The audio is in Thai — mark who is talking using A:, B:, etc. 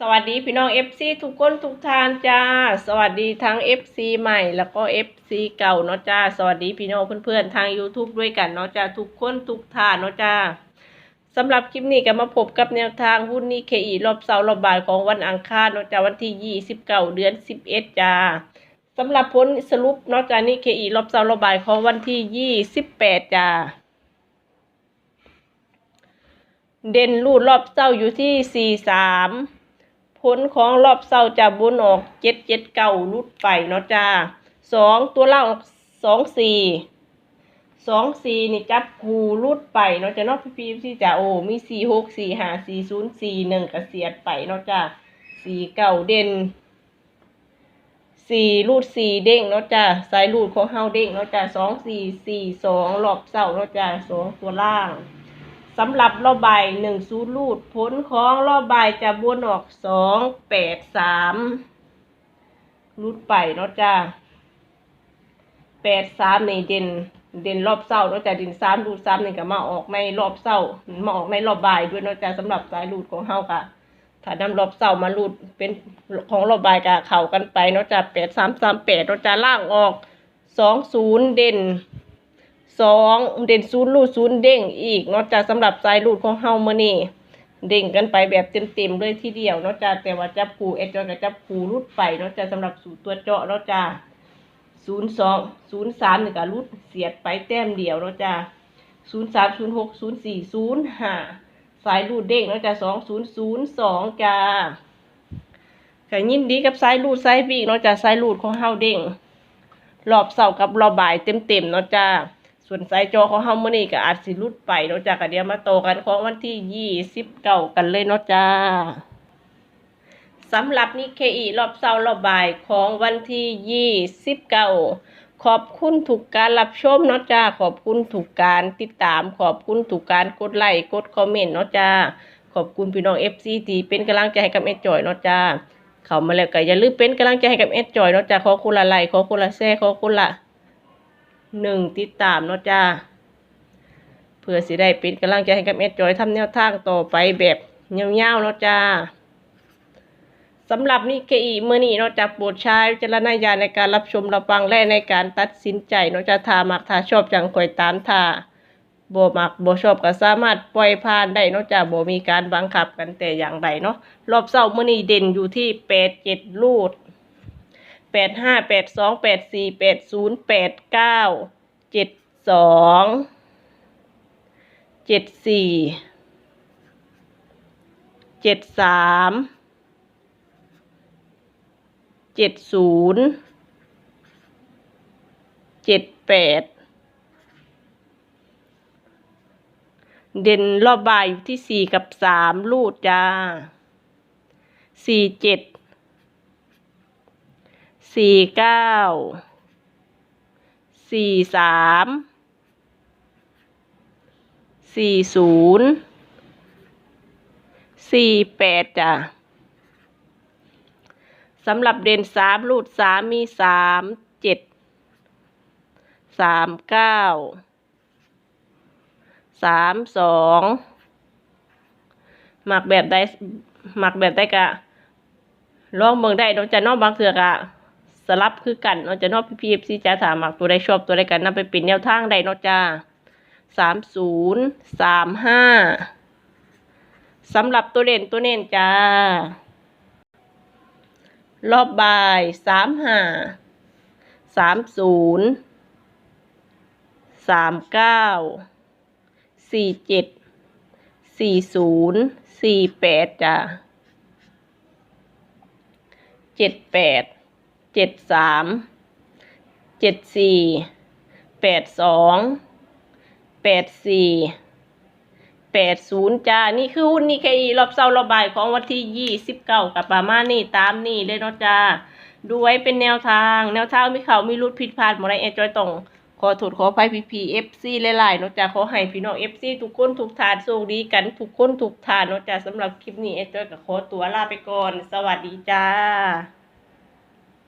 A: สวัสดีพี่น้อง FC ทุกคนทุกท่านจ้า สวัสดีทั้ง FC ใหม่แล้วก็ FC เก่าเนาะจ้า สวัสดีพี่น้องเพื่อนๆทาง YouTube ด้วยกันเนาะจ้าทุกคนทุกท่านเนาะจ้าสำหรับคลิปนี้ก็มาพบกับแนวทางหุ้นนี้เคอีรอบเสาร์รอบบ่ายของวันอังคารเนาะจ้าวันที่ 29 เดือน 11 จ้าสำหรับผลสรุปเนาะจ้านี่เคอีรอบเสาร์รอบบ่ายของวันที่ 28 จ้าเด่นรูดรอบเศร้าอยู่ที่สี่สาม ผลของรอบเศร้าจะบนออกเจ็ดเจ็ดเก้ารุดไปเนาะจ้าสองตัวล่างออกสองสี่สองสี่นี่จับคูรุดไปเนาะจ้าเนาะพี่พีที่จะโอ้มีสี่หกสี่ห้าสี่ศูนย์สี่หนึ่งกระเสียดไปเนาะจ้าสี่เก้าเด่นสี่รูดสี่เด้งเนาะจ้าสายรูดของเฮาเด้งเนาะจ้าสองสี่สี่สองรอบเศร้าเนาะจ้าสองตัวล่าง สำหรับรอบใบหนึ่งศูนย์รูดผลของรอบใบจะบวนออกสองแปดสามรูดไปเนาะจ้าแปดสามในเด่นเด่นรอบเศร้าเนาะจ้าเด่นสามรูดสามนี่ก็มาออกในรอบเศร้ามาออกในรอบใบด้วยเนาะจ้าสำหรับสายรูดของเฮาค่ะ ถ้านำรอบเศร้ามารูดเป็นของรอบใบกับเข่ากันไปเนาะจ้าแปดสามสามแปดเนาะจ้าล่างออกสองศูนย์เด่น สองเด่นศูนย์รูดศูนย์เด้งอีกนาะจ้าสำหรับสายรูดของเฮาเมื่อนี่เด้งกันไปแบบเต็มๆเลยทีเดียวนาะจ้าแต่ว่าจับผูเอจอยกับจับผูรูดไปนาะจ้าสำหรับสูตรตัวเจาะนาะจ้าศูนย์สองศูนย์สามนี่ก็รูดเสียดไปแต้มเดียวนาะจ้าศูนย์สามศูนย์หกศูนย์สี่ศูนย์ห้าสายรูดเด้งนาะจ้าสองศูนย์ศูนย์สองจ้าก็ยินดีกับสายรูดสายปีกนาะจ้าสายรูดของเฮาเด้งรอบเสาร์กับรอบบ่ายเต็มๆนาะจ้า ส่วนสายจอของเฮามื้อนี้ก็อาจสิลุดไปเนาะจ้าก็เดี๋ยวมาโตกันของวันที่ยี่สิบเก้ากันเลยเนาะจ้าสำหรับนิเคอีรอบเสารอบบ่ายของวันที่ยี่สิบเก้าขอบคุณถูกการรับชมเนาะจ้าขอบคุณถูกการติดตาม ขอบคุณถูกการกดไลค์กดคอมเมนต์เนาะจ้าขอบคุณพี่น้อง FC ที่เป็นกำลังใจให้กับเอจอยเนาะจ้าเข้ามาแล้วก็อย่าลืมเป็นกำลังใจให้กับเอสจอยเนาะจ้าขอคุณละไลค์ขอคุณละแซ่ขอคุณละ หนึ่งติดตามเนาะจ้าเพื่อสิได้เป็นกำลังใจให้กับเอสจอยทำแนวทางต่อไปแบบยาวๆเนาะจ้าสำหรับนี่เคอีเมื่อนี้เนาะจากโปรดใช้วิจารณญาณในการรับชมรับฟังและในการตัดสินใจเนาะจ้าทามักทาชอบจังข่อยตามทาบ่มักบ่ชอบก็สามารถปล่อยผ่านได้เนาะจ้าบ่มีการบังคับกันแต่อย่างใดเนาะรอบเสาร์มื่อนี้เด่นอยู่ที่แปดเจ็ดลูด แปดห้าแปดสองแปดสี่แปดศูนย์แปดเก้าเจ็ดสองเจ็ดสี่เจ็ดสามเจ็ดศูนย์เจ็ดแปดเด่นรอบบ่ายอยู่ที่สี่กับสามลูดจ้าสี่เจ็ด สี่เก้าสี่สามสี่ศูนย์สี่แปดจ้ะสำหรับเด่นสามรูดสามมีสามเจ็ดสามเก้าสามสองหมักแบบใดหมักแบบใดกะลองเบิ่งได้เนาะจะเนอกบางเถือกอะ สลับคือกันเนาะจะเนอพี่พีเอฟซีจะถามหมักตัวใดชอบตัวใดกันนำไปเป็นแนวทางใดเนาะจ้าสามศูนย์สามห้าสำหรับตัวเด่นตัวเน้นจ้า รอบบ่ายสามห้าสามศูนย์สามเก้าสี่เจ็ดสี่ศูนย์สี่แปดจ้าเจ็ดแปด เจ็ดสามเจ็ดสี่แปดสองแปดสี่แปดศูนย์จ้า นี่คือหุ้นนี่แค่รอบเสาร์รอบบ่ายของวันที่ยี่สิบเก้ากับประมาณนี่ตามนี่เลยเนาะจ้า ดูไว้เป็นแนวทาง แนวทางมีเขามีรุดผิดพลาดหมดเลยเอจอยตรงขอโทษขออภัยพีพีเอฟซีหลายๆเนาะจ้าขอให้พี่น้องเอฟซีทุกคนทุกทานโชคดีกันทุกคนทุกทานเนาะจ้าสำหรับคลิปนี้เอจอยกับขอตัวลาไปก่อน สวัสดีจ้า